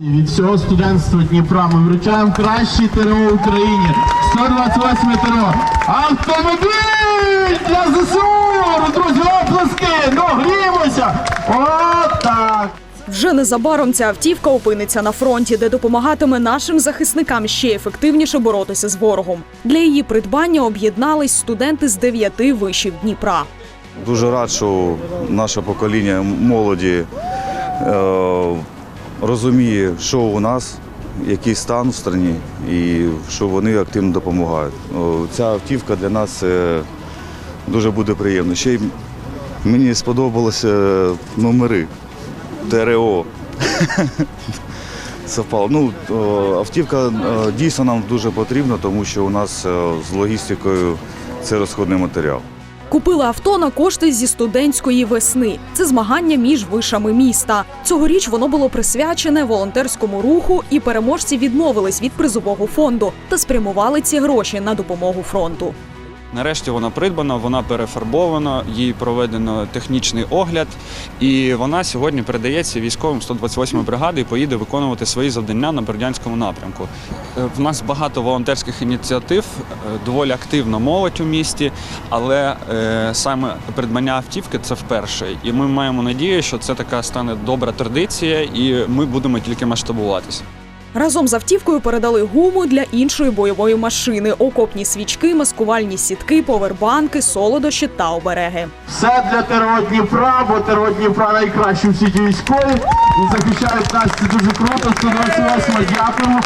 Від всього студентства Дніпра ми вручаємо кращий ТРО в Україні. 128 ТРО. Автомобіль для ЗСУ! Друзі, оплески! Ну, гріємося! Отак! Вже незабаром ця автівка опиниться на фронті, де допомагатиме нашим захисникам ще ефективніше боротися з ворогом. Для її придбання об'єднались студенти з дев'яти вишів Дніпра. Дуже рад, що наше покоління молоді е, розуміє, що у нас, який стан в країні, і що вони активно допомагають. Ця автівка для нас е, дуже буде приємна. Ще й мені сподобалися номери ТРО. Совпало. Ну, автівка е, дійсно нам дуже потрібна, тому що у нас е, з логістикою це розходний матеріал. Купили авто на кошти зі студентської весни. Це змагання між вишами міста. Цьогоріч воно було присвячене волонтерському руху, і переможці відмовились від призового фонду та спрямували ці гроші на допомогу фронту. Нарешті вона придбана, вона перефарбована, їй проведено технічний огляд, і вона сьогодні передається військовим 128-ї бригади і поїде виконувати свої завдання на Бердянському напрямку. Е, В нас багато волонтерських ініціатив, е, доволі активна молодь у місті, але е, саме придбання автівки це вперше. І ми маємо надію, що це така стане добра традиція, і ми будемо тільки масштабуватися. Разом з автівкою передали гуму для іншої бойової машини, окопні свічки, маскувальні сітки, повербанки, солодощі та обереги. Все для ТРО Дніпра, бо ТРО Дніпра найкращі в світі військові. Захищають нас це дуже круто. 128 дякуємо.